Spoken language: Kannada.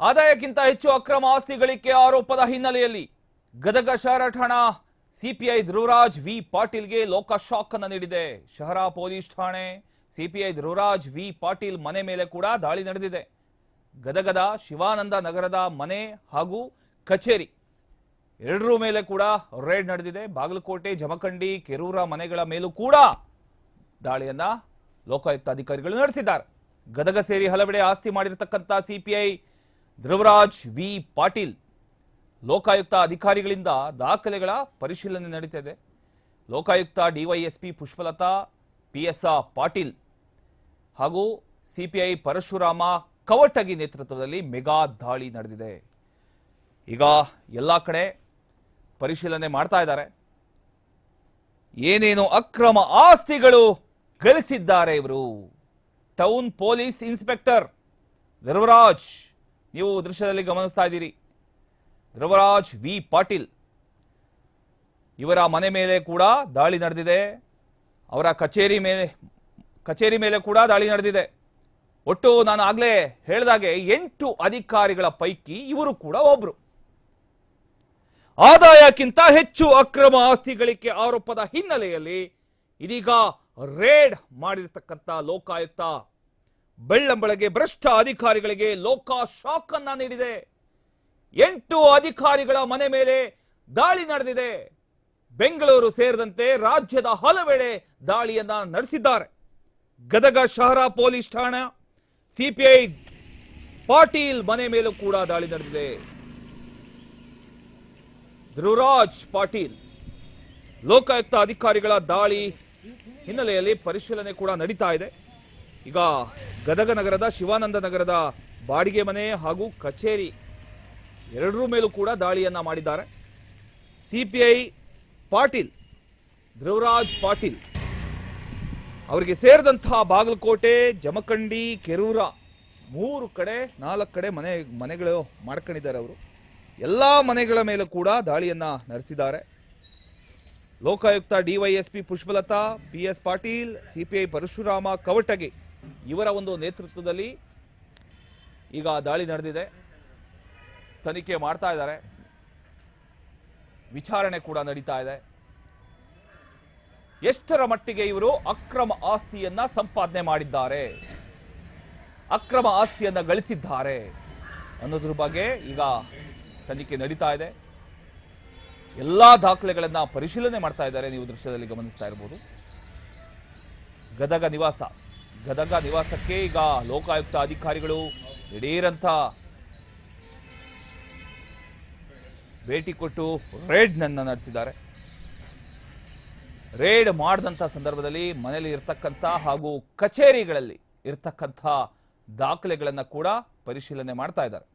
ಆದಾಯಕ್ಕಿಂತ ಹೆಚ್ಚು ಅಕ್ರಮ ಆಸ್ತಿ ಗಳಿಕೆ ಆರೋಪದ ಹಿನ್ನೆಲೆಯಲ್ಲಿ ಗದಗ ಶಹರ ಠಾಣಾ ಸಿಪಿಐ ಧ್ರುವರಾಜ್ ವಿ ಪಾಟೀಲ್ಗೆ ಲೋಕ ಶಾಕ್ ಅನ್ನು ನೀಡಿದೆ. ಶಹರ ಪೊಲೀಸ್ ಠಾಣೆ ಸಿಪಿಐ ಧ್ರುವರಾಜ್ ವಿ ಪಾಟೀಲ್ ಮನೆ ಮೇಲೆ ಕೂಡ ದಾಳಿ ನಡೆದಿದೆ. ಗದಗದ ಶಿವಾನಂದ ನಗರದ ಮನೆ ಹಾಗೂ ಕಚೇರಿ ಎರಡರ ಮೇಲೆ ಕೂಡ ರೇಡ್ ನಡೆದಿದೆ. ಬಾಗಲಕೋಟೆ, ಜಮಖಂಡಿ, ಕೆರೂರ ಮನೆಗಳ ಮೇಲೂ ಕೂಡ ದಾಳಿಯನ್ನ ಲೋಕಾಯುಕ್ತ ಅಧಿಕಾರಿಗಳು ನಡೆಸಿದ್ದಾರೆ. ಗದಗ ಸೇರಿ ಹಲವೆಡೆ ಆಸ್ತಿ ಮಾಡಿರತಕ್ಕಂಥ ಸಿಪಿಐ ಧ್ರುವರಾಜ್ ವಿ. ಪಾಟೀಲ್ ಲೋಕಾಯುಕ್ತ ಅಧಿಕಾರಿಗಳಿಂದ ದಾಖಲೆಗಳ ಪರಿಶೀಲನೆ ನಡೀತಿದೆ. ಲೋಕಾಯುಕ್ತ ಡಿವೈಎಸ್ಪಿ ಪುಷ್ಪಲತಾ ಪಿಎಸ್ಆರ್ ಪಾಟೀಲ್ ಹಾಗೂ ಸಿಪಿಐ ಪರಶುರಾಮ ಕವಟಗಿ ನೇತೃತ್ವದಲ್ಲಿ ಮೆಗಾ ದಾಳಿ ನಡೆದಿದೆ. ಈಗ ಎಲ್ಲ ಕಡೆ ಪರಿಶೀಲನೆ ಮಾಡ್ತಾ ಇದ್ದಾರೆ. ಏನೇನು ಅಕ್ರಮ ಆಸ್ತಿಗಳು ಗಳಿಸಿದ್ದಾರೆ ಇವರು? ಟೌನ್ ಪೊಲೀಸ್ ಇನ್ಸ್ಪೆಕ್ಟರ್ ಧ್ರುವರಾಜ್ ನೀವು ದೃಶ್ಯದಲ್ಲಿ ಗಮನಿಸ್ತಾ ಇದ್ದೀರಿ. ಧ್ರುವರಾಜ್ ವಿ. ಪಾಟೀಲ್ ಇವರ ಮನೆ ಮೇಲೆ ಕೂಡ ದಾಳಿ ನಡೆದಿದೆ. ಅವರ ಕಚೇರಿ ಮೇಲೆ ಕಚೇರಿ ಮೇಲೆ ಕೂಡ ದಾಳಿ ನಡೆದಿದೆ. ಒಟ್ಟು ನಾನು ಆಗ್ಲೇ ಹೇಳಿದಾಗೆ ಎಂಟು ಅಧಿಕಾರಿಗಳ ಪೈಕಿ ಇವರು ಕೂಡ ಒಬ್ರು. ಆದಾಯಕ್ಕಿಂತ ಹೆಚ್ಚು ಅಕ್ರಮ ಆಸ್ತಿ ಗಳಿಕೆ ಆರೋಪದ ಹಿನ್ನೆಲೆಯಲ್ಲಿ ಇದೀಗ ರೇಡ್ ಮಾಡಿರತಕ್ಕಂಥ ಲೋಕಾಯುಕ್ತ ಬೆಳ್ಳಂಬೆಳಗ್ಗೆ ಭ್ರಷ್ಟ ಅಧಿಕಾರಿಗಳಿಗೆ ಲೋಕ ಶಾಕ್ ಅನ್ನ ನೀಡಿದೆ. ಎಂಟು ಅಧಿಕಾರಿಗಳ ಮನೆ ಮೇಲೆ ದಾಳಿ ನಡೆದಿದೆ. ಬೆಂಗಳೂರು ಸೇರಿದಂತೆ ರಾಜ್ಯದ ಹಲವೆಡೆ ದಾಳಿಯನ್ನ ನಡೆಸಿದ್ದಾರೆ. ಗದಗ ಶಹರ ಪೊಲೀಸ್ ಠಾಣಾ, ಸಿಪಿಐ ಪಾಟೀಲ್ ಮನೆ ಮೇಲೂ ಕೂಡ ದಾಳಿ ನಡೆದಿದೆ. ಧ್ರುವರಾಜ್ ಪಾಟೀಲ್, ಲೋಕಾಯುಕ್ತ ಅಧಿಕಾರಿಗಳ ದಾಳಿ ಹಿನ್ನೆಲೆಯಲ್ಲಿ ಪರಿಶೀಲನೆ ಕೂಡ ನಡೀತಾ ಇದೆ. ಈಗ ಗದಗ ನಗರದ ಶಿವಾನಂದ ನಗರದ ಬಾಡಿಗೆ ಮನೆ ಹಾಗೂ ಕಚೇರಿ ಎರಡರ ಮೇಲೂ ಕೂಡ ದಾಳಿಯನ್ನು ಮಾಡಿದ್ದಾರೆ. ಸಿಪಿಐ ಪಾಟೀಲ್, ಧ್ರುವರಾಜ್ ಪಾಟೀಲ್ ಅವರಿಗೆ ಸೇರಿದಂತಹ ಬಾಗಲಕೋಟೆ, ಜಮಖಂಡಿ, ಕೆರೂರ ಮೂರು ಕಡೆ, ನಾಲ್ಕು ಕಡೆ ಮನೆ, ಮನೆಗಳು ಮಾಡ್ಕೊಂಡಿದ್ದಾರೆ ಅವರು. ಎಲ್ಲ ಮನೆಗಳ ಮೇಲೂ ಕೂಡ ದಾಳಿಯನ್ನು ನಡೆಸಿದ್ದಾರೆ. Lokayukta DYSP Pushpalatha P S Patil, CPI Parashurama Kavatagi ಇವರ ಒಂದು ನೇತೃತ್ವದಲ್ಲಿ ಈಗ ದಾಳಿ ನಡೆದಿದೆ. ತನಿಖೆ ಮಾಡ್ತಾ ಇದ್ದಾರೆ. ವಿಚಾರಣೆ ಕೂಡ ನಡೀತಾ ಇದೆ. ಎಷ್ಟರ ಮಟ್ಟಿಗೆ ಇವರು ಅಕ್ರಮ ಆಸ್ತಿಯನ್ನ ಸಂಪಾದನೆ ಮಾಡಿದ್ದಾರೆ? ಅಕ್ರಮ ಆಸ್ತಿಯನ್ನ ಗಳಿಸಿದ್ದಾರೆ ಅನ್ನೋದ್ರ ಬಗ್ಗೆ ಈಗ ತನಿಖೆ ನಡೀತಾ ಇದೆ. ಎಲ್ಲ ದಾಖಲೆಗಳನ್ನ ಪರಿಶೀಲನೆ ಮಾಡ್ತಾ ಇದ್ದಾರೆ. ನೀವು ದೃಶ್ಯದಲ್ಲಿ ಗಮನಿಸ್ತಾ ಇರ್ಬೋದು. ಗದಗ ನಿವಾಸ. ಗದಗ ನಿವಾಸಕ್ಕೆ ಈಗ ಲೋಕಾಯುಕ್ತ ಅಧಿಕಾರಿಗಳು ದಿಢೀರಂತ ಭೇಟಿ ಕೊಟ್ಟು ರೇಡ್ನನ್ನು ನಡೆಸಿದ್ದಾರೆ. ರೇಡ್ ಮಾಡಿದಂಥ ಸಂದರ್ಭದಲ್ಲಿ ಮನೆಯಲ್ಲಿ ಇರ್ತಕ್ಕಂಥ ಹಾಗೂ ಕಚೇರಿಗಳಲ್ಲಿ ಇರ್ತಕ್ಕಂಥ ದಾಖಲೆಗಳನ್ನು ಕೂಡ ಪರಿಶೀಲನೆ ಮಾಡ್ತಾ ಇದ್ದಾರೆ.